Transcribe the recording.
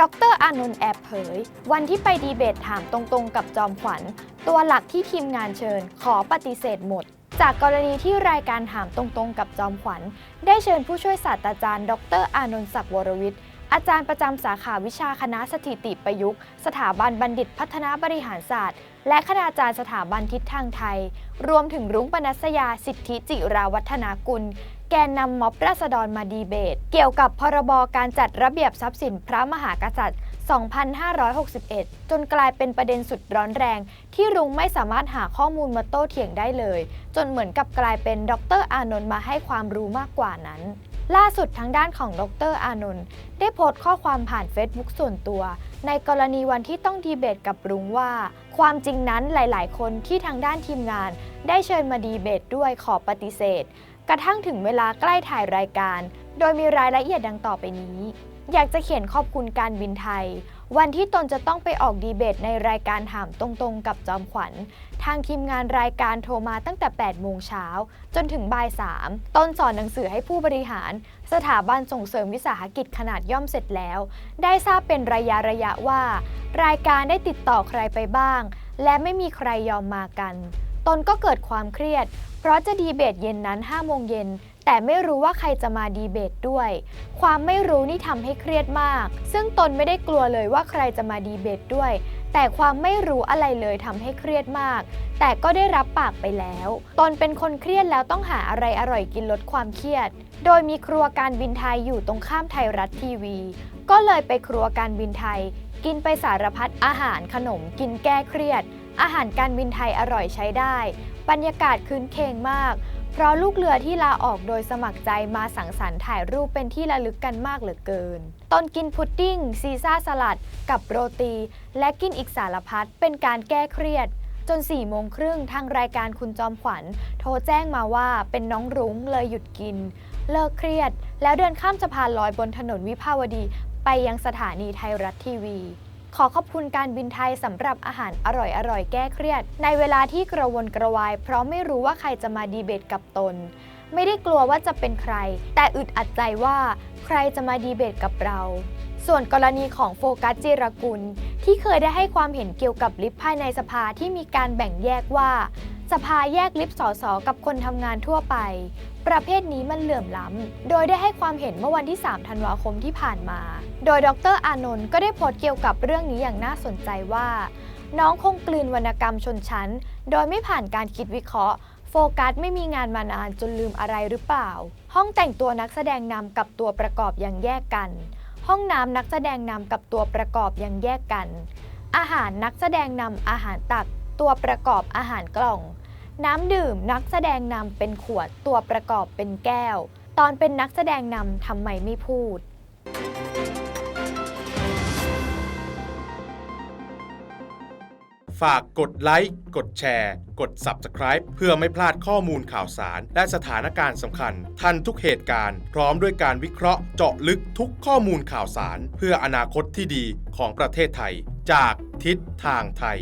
ดรอานนท์แอบเผย วันที่ไปดีเบตถามตรงๆ กับจอมขวัญ ตัวหลักที่ทีมงานเชิญ ขอปฏิเสธหมด จากกรณีที่รายการถามตรงๆ กับจอมขวัญ ได้เชิญผู้ช่วยศาสตราจารย์ ดรอานนท์ศักดิ์วรวิทย์อาจารย์ประจำสาขาวิชาคณะสถิติประยุกต์ สถาบันบัณฑิตพัฒนาบริหารศาสตร์ และคณาจารย์สถาบันทิศทางไทย รวมถึงรุ้งปนัสยาสิทธิจิราวัฒนากุล แกนนำม็อบราษฎรมาดีเบต เกี่ยวกับพรบการจัดระเบียบทรัพย์สินพระมหากษัตริย์ 2561 จนกลายเป็นประเด็นสุดร้อนแรง ที่รุ้งไม่สามารถหาข้อมูลมาโต้เถียงได้เลย จนเหมือนกับกลายเป็นดรอานนท์มาให้ความรู้มากกว่านั้น ล่าสุดทางด้านของดรอานนท์ได้โพสต์ข้อความผ่านเฟซบุ๊กส่วนตัว ในกรณีวันที่ต้องดีเบตกับรุ้งว่า ความจริงนั้นหลาย ๆ คนที่ทางด้านทีมงาน ได้เชิญมาดีเบตด้วยขอปฏิเสธ กระทั่งถึงเวลาใกล้ถ่ายรายการ โดยมีรายละเอียดดังต่อไปนี้ อยากจะเขียนขอบคุณการบินไทย วันที่ตนจะต้องไปออกดีเบตในรายการถามตรงๆ กับจอมขวัญ ทางทีมงานรายการโทรมาตั้งแต่ 8 โมงเช้า จนถึงบ่าย 3 ต้นสอนหนังสือให้ผู้บริหาร สถาบันส่งเสริมวิสาหกิจขนาดย่อมเสร็จแล้ว ได้ทราบเป็นระยะระยะว่า รายการได้ติดต่อใครไปบ้าง และไม่มีใครยอมมากัน ตนก็เกิดความเครียด เพราะจะดีเบตเย็นนั้น5โมงเย็นแต่ไม่รู้ว่าใครจะมาดีเบตด้วย ความไม่รู้นี่ทำให้เครียดมาก ซึ่งตนไม่ได้กลัวเลยว่าใครจะมาดีเบตด้วย แต่ความไม่รู้อะไรเลยทำให้เครียดมาก แต่ก็ได้รับปากไปแล้ว ตนเป็นคนเครียดแล้วต้องหาอะไรอร่อยกินลดความเครียด โดยมีครัวการบินไทยอยู่ตรงข้ามไทยรัฐทีวี ก็เลยไปครัวการบินไทย กินไปสารพัดอาหารขนมกินแก้เครียด อาหารการบินไทยอร่อยใช้ได้ บรรยากาศคืนเคงมาก เพราะลูกเรือที่ลาออกโดยสมัครใจมาสังสรรค์ถ่ายรูปเป็นที่ระลึกกันมากเหลือเกิน ตอนกินพุดดิ้ง ซีซ่าสลัด กับโรตี และกินอีกสารพัดเป็นการแก้เครียด จน4ี่โมงครึ่งทางรายการคุณจอมขวัญ โทรแจ้งมาว่าเป็นน้องรุ้งเลยหยุดกิน เลิกเครียด แล้วเดินข้ามสะพานลอยบนถนนวิภาวดี ไปยังสถานีไทยรัฐทีวี ขอขอบคุณการบินไทยสำหรับอาหารอร่อยๆ แก้เครียด ในเวลาที่กระวนกระวาย เพราะไม่รู้ว่าใครจะมาดีเบตกับตน ไม่ได้กลัวว่าจะเป็นใคร แต่อึดอัดใจว่าใครจะมาดีเบตกับเรา ส่วนกรณีของโฟกัสจิรกุล ที่เคยได้ให้ความเห็นเกี่ยวกับลิฟต์ภายในสภาที่มีการแบ่งแยกว่า สภาแยกลิฟต์สสกับคนทำงานทั่วไป ประเภทนี้มันเหลื่อมล้ำ โดยได้ให้ความเห็นเมื่อวันที่ 3 ธันวาคมที่ผ่านมา โดยดรอานนท์ก็ได้โพสต์เกี่ยวกับเรื่องนี้อย่างน่าสนใจว่า น้องคงกลืนวรรณกรรมชนชั้น โดยไม่ผ่านการคิดวิเคราะห์โฟกัสไม่มีงานมานานจนลืมอะไรหรือเปล่า ห้องแต่งตัวนักแสดงนำกับตัวประกอบอยังแยกกัน ห้องน้ำนักแสดงนำกับตัวประกอบอยังแยกกัน อาหารนักแสดงนำอาหารตัก ตัวประกอบอาหารกล่อง น้ำดื่มนักแสดงนำเป็นขวดตัวประกอบเป็นแก้ว ตอนเป็นนักแสดงนำทำไมไม่พูด ฝากกดไลค์กดแชร์ กด Subscribe เพื่อไม่พลาดข้อมูลข่าวสาร และสถานการณ์สำคัญ ทันทุกเหตุการณ์ พร้อมด้วยการวิเคราะห์เจาะลึกทุกข้อมูลข่าวสาร เพื่ออนาคตที่ดีของประเทศไทย จากทิศทางไทย